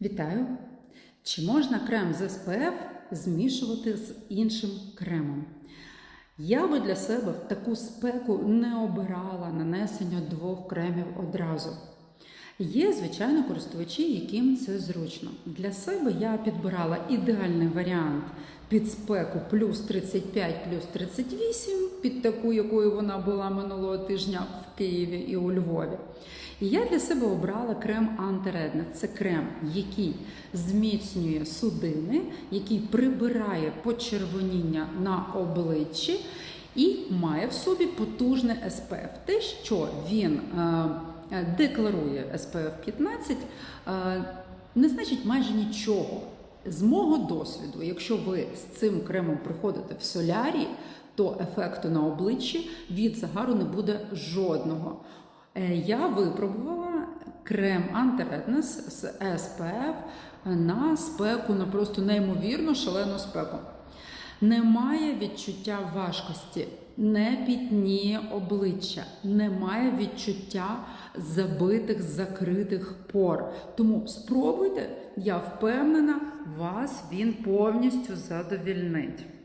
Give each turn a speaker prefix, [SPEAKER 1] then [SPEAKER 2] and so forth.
[SPEAKER 1] Вітаю! Чи можна крем з СПФ змішувати з іншим кремом? Я би для себе в таку спеку не обирала нанесення двох кремів одразу. Є, звичайно, користувачі, яким це зручно. Для себе я підбирала ідеальний варіант під спеку плюс 35, плюс 38, під таку, якою вона була минулого тижня в Києві і у Львові. І я для себе обрала крем антиредне. Це крем, який зміцнює судини, який прибирає почервоніння на обличчі і має в собі потужне СПФ. Те, що він е, декларує SPF 15, е, не значить майже нічого. З мого досвіду, якщо ви з цим кремом приходите в солярі, то ефекту на обличчі від загару не буде жодного. Е, Я випробувала крем антиреднес з SPF на спеку, на просто неймовірно шалену спеку. Немає відчуття важкості, не пітніє обличчя, немає відчуття забитих, закритих пор. Тому спробуйте, я впевнена, вас він повністю задовільнить.